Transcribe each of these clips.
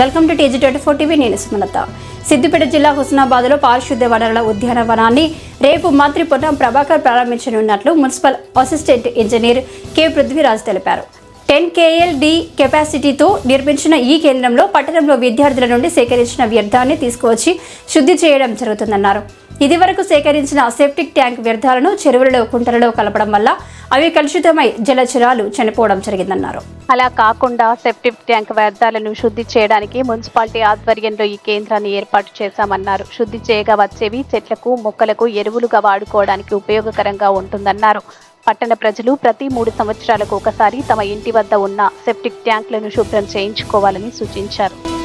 Welcome to TG twenty four TV నేను సుమలత. సిద్దిపేట జిల్లా హుస్నాబాద్లో పారిశుద్ధ్య వనరుల ఉద్యానవనాన్ని రేపు మంత్రి Ponnam Prabhakar ప్రారంభించనున్నట్లు municipal assistant engineer K Prithviraj తెలిపారు. టెన్ కేఎల్డి కెపాసిటీతో నిర్మించిన ఈ కేంద్రంలో పట్టణంలో విద్యార్థుల నుండి సేకరించిన వ్యర్థాన్ని తీసుకువచ్చి శుద్ధి చేయడం జరుగుతుందన్నారు. ఇదివరకు సేకరించిన సెప్టిక్ ట్యాంక్ వ్యర్థాలను చెరువులలో కుంటలలో కలపడం వల్ల అవి కలుషితమై జలచరాలు చనిపోవడం జరిగిందన్నారు. అలా కాకుండా సెప్టిక్ ట్యాంక్ వ్యర్థాలను శుద్ధి చేయడానికి మున్సిపాలిటీ ఆధ్వర్యంలో ఈ కేంద్రాన్ని ఏర్పాటు చేశామన్నారు. శుద్ధి చేయగా వచ్చేవి చెట్లకు మొక్కలకు ఎరువులుగా వాడుకోవడానికి ఉపయోగకరంగా ఉంటుందన్నారు. పట్టణ ప్రజలు ప్రతి మూడు సంవత్సరాలకు ఒకసారి తమ ఇంటి వద్ద ఉన్న సెప్టిక్ ట్యాంకులను శుభ్రం చేయించుకోవాలని సూచించారు.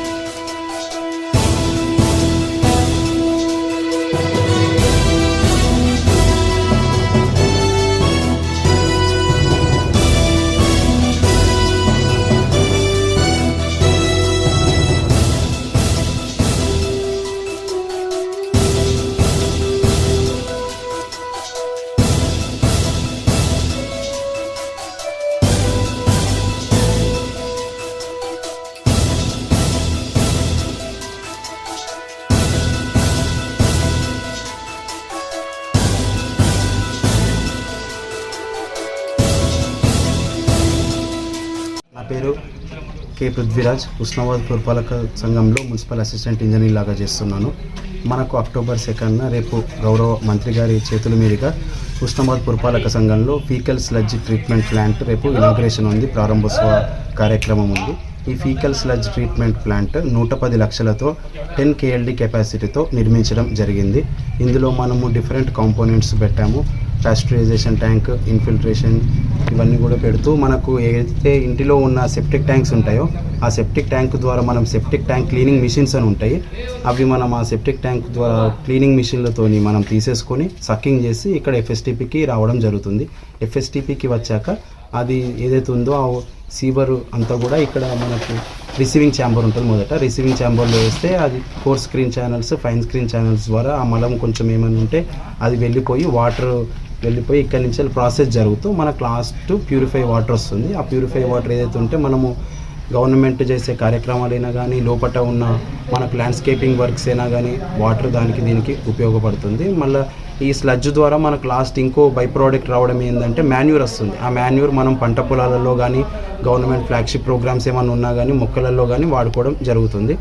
పేరు కే పృథ్వీరాజ్ ఉస్నాబాద్ పురపాలక సంఘంలో మున్సిపల్ అసిస్టెంట్ ఇంజనీర్ లాగా చేస్తున్నాను. మనకు అక్టోబర్ సెకండ్న రేపు గౌరవ మంత్రి గారి చేతుల మీదుగా ఉస్నాబాద్ పురపాలక సంఘంలో ఫీకల్ స్లజ్ ట్రీట్మెంట్ ప్లాంట్ రేపు ఇనాగ్రేషన్ ఉంది ప్రారంభోత్సవ కార్యక్రమం ఉంది. ఈ ఫీకల్ స్లజ్ ట్రీట్మెంట్ ప్లాంట్ నూట పది లక్షలతో టెన్ కేఎల్డి కెపాసిటీతో నిర్మించడం జరిగింది. ఇందులో మనము డిఫరెంట్ కాంపోనెంట్స్ పెట్టాము. పాస్టరైజేషన్ ట్యాంక్ ఇన్ఫిల్ట్రేషన్ ఇవన్నీ కూడా పెడుతూ మనకు ఏదైతే ఇంటిలో ఉన్న సెప్టిక్ ట్యాంక్స్ ఉంటాయో ఆ సెప్టిక్ ట్యాంక్ ద్వారా మనం సెప్టిక్ ట్యాంక్ క్లీనింగ్ మిషన్స్ అని ఉంటాయి. అవి మనం ఆ సెప్టిక్ ట్యాంక్ ద్వారా క్లీనింగ్ మిషన్లతోని మనం తీసేసుకొని సక్కింగ్ చేసి ఇక్కడ ఎఫ్ఎస్టిపికి రావడం జరుగుతుంది. ఎఫ్ఎస్టీపీకి వచ్చాక అది ఏదైతే ఉందో ఆ సీవర్ అంతా కూడా ఇక్కడ మనకు రిసీవింగ్ ఛాంబర్ ఉంటుంది మొదట. రిసీవింగ్ ఛాంబర్లో వేస్తే అది four screen channels fine screen channels ద్వారా ఆ మలం కొంచెం ఏమైనా ఉంటే అది వెళ్ళిపోయి వాటర్ వెళ్ళిపోయి ఇక్కడి నుంచి ప్రాసెస్ జరుగుతూ మనకు లాస్ట్ ప్యూరిఫై వాటర్ వస్తుంది. ఆ ప్యూరిఫై వాటర్ ఏదైతే ఉంటే మనము గవర్నమెంట్ చేసే కార్యక్రమాలైనా కానీ లోపల ఉన్న మనకు ల్యాండ్స్కేపింగ్ వర్క్స్ అయినా కానీ వాటర్ దానికి దీనికి ఉపయోగపడుతుంది. మళ్ళీ ఈ స్లడ్జ్ ద్వారా మనకు లాస్ట్ ఇంకో బై ప్రోడక్ట్ రావడం ఏంటంటే మాన్యూర్ వస్తుంది. ఆ మాన్యూర్ మనం పంట పొలాలలో కానీ గవర్నమెంట్ ఫ్లాగ్షిప్ ప్రోగ్రామ్స్ ఏమైనా ఉన్నా కానీ మొక్కలలో కానీ వాడుకోవడం జరుగుతుంది.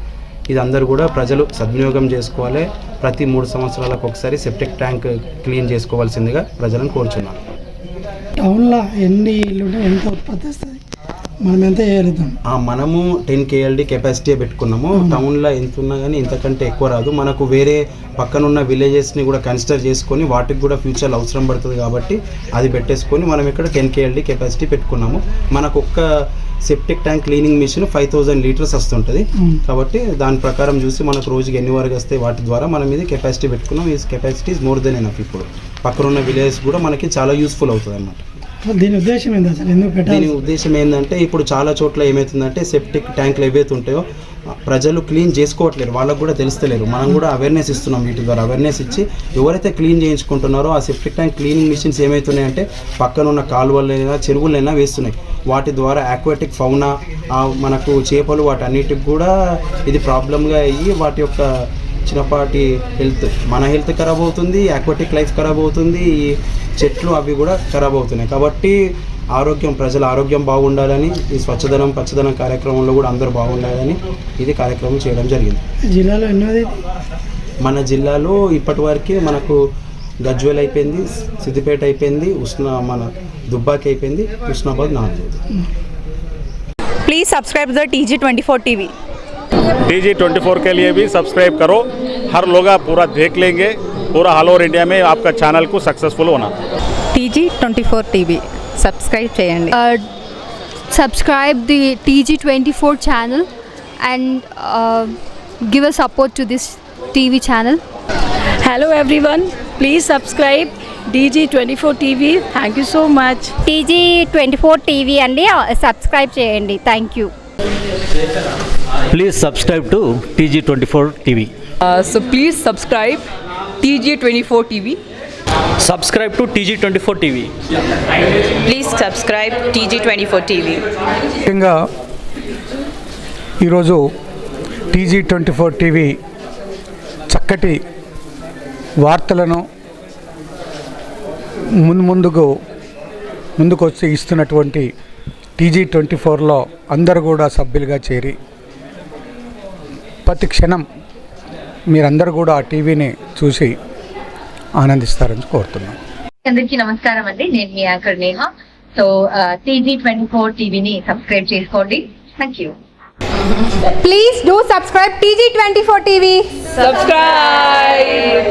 ఇది అందరూ కూడా ప్రజలు సద్వినియోగం చేసుకోవాలి. ప్రతి మూడు సంవత్సరాలకు ఒకసారి సెప్టిక్ ట్యాంక్ క్లీన్ చేసుకోవాల్సిందిగా ప్రజలను కోరుచున్నాను. టౌన్లో ఎన్ని ఇల్లు ఎంత ఉత్పత్తి వస్తాయి మనం ఎంత చేయగలుగుతాం ఆ, మనము టెన్ కేఎల్డి కెపాసిటీ పెట్టుకున్నాము. టౌన్లో ఎంత ఉన్నా కానీ ఇంతకంటే ఎక్కువ రాదు. మనకు వేరే పక్కనున్న విలేజెస్ని కూడా కన్సిడర్ చేసుకొని వాటికి కూడా ఫ్యూచర్ అవసరం పడుతుంది కాబట్టి అది పెట్టేసుకొని మనం ఇక్కడ టెన్ కేఎల్డి కెపాసిటీ పెట్టుకున్నాము. మనకు ఒక్క septic tank cleaning machine five thousand litres వస్తుంటుంది. కాబట్టి దాని ప్రకారం చూసి మనకు రోజుకి ఎన్ని వరకు వస్తాయి వాటి ద్వారా మనం ఇది కెపాసిటీ పెట్టుకున్నాం. ఈ కెపాసిటీ మోర్ దెన్ ఎనఫ్ ఇప్పుడు. పక్కనున్న విలేజెస్ కూడా మనకి చాలా యూస్ఫుల్ అవుతుంది అన్నమాట దీని ఉద్దేశం ఏంటి అసలు? ఎందుకు దీని ఉద్దేశం ఏంటంటే ఇప్పుడు చాలా చోట్ల ఏమవుతుందంటే సెప్టిక్ ట్యాంకులు ఏవైతే ఉంటాయో ప్రజలు క్లీన్ చేసుకోవట్లేరు. వాళ్ళకు కూడా తెలుస్తలేరు. మనం కూడా అవేర్నెస్ ఇస్తున్నాం వీటి ద్వారా. అవేర్నెస్ ఇచ్చి ఎవరైతే క్లీన్ చేయించుకుంటున్నారో ఆ సెప్టిక్ ట్యాంక్ క్లీనింగ్ మిషన్స్ ఏమవుతున్నాయంటే పక్కన ఉన్న కాలువలైనా చెరువులైనా వేస్తున్నాయి. వాటి ద్వారా ఆక్వాటిక్ ఫౌనా మనకు చేపలు వాటి అన్నిటికి కూడా ఇది ప్రాబ్లంగా అయ్యి వాటి యొక్క చిన్నపాటి హెల్త్ మన హెల్త్ ఖరాబ్ అవుతుంది ఆక్వాటిక్ లైఫ్ ఖరాబ్ అవుతుంది ఈ చెట్లు అవి కూడా ఖరాబ్ అవుతున్నాయి కాబట్టి ఆరోగ్యం ప్రజల ఆరోగ్యం బాగుండాలని ఈ స్వచ్ఛదనం పచ్చదనం కార్యక్రమంలో కూడా అందరూ బాగుండాలని ఇది కార్యక్రమం చేయడం జరిగింది జిల్లాలో ఎన్నోది మన జిల్లాలో ఇప్పటి వరకే మనకు గజ్వేల్ అయిపోయింది సిద్దిపేట అయిపోయింది ఉస్నా మన దుబ్బాకి అయిపోయింది ఉస్నాబాద్ నాలుగు please subscribe the T G twenty four T V T G twenty four के लिए भी सब्सक्राइब करो हर लोग आप पूरा देख लेंगे पूरा ऑल ओवर इंडिया में आपका चैनल को सक्सेसफुल होना T G twenty four TV subscribe చేయండి uh, subscribe the TG24 channel and uh, give a support to this TV channel. Hello everyone, please subscribe DG24 TV. Thank you so much. TG twenty four TV అండి subscribe చేయండి thank you Please subscribe to TG24 TV. Uh, so please subscribe TG24 TV. Subscribe to TG24 TV. Please subscribe T G twenty four TV ముఖ్యంగా ఈరోజు TG twenty four TV చక్కటి వార్తలను ముందు ముందుకు ముందుకు వచ్చి ఇస్తున్నటువంటి టీజీ ట్వంటీ ఫోర్లో అందరూ కూడా సభ్యులుగా చేరి ప్రతి క్షణం మీరందరూ కూడా ఆ టీవీని చూసి ఆనందిస్తారని కోరుతున్నాను అందరికీ నమస్కారం అండి. నేను మీ anchor Neha. So TG twenty four టీవీని సబ్స్క్రైబ్ చేసుకోండి. Thank you Please do subscribe TG24 TV. Subscribe.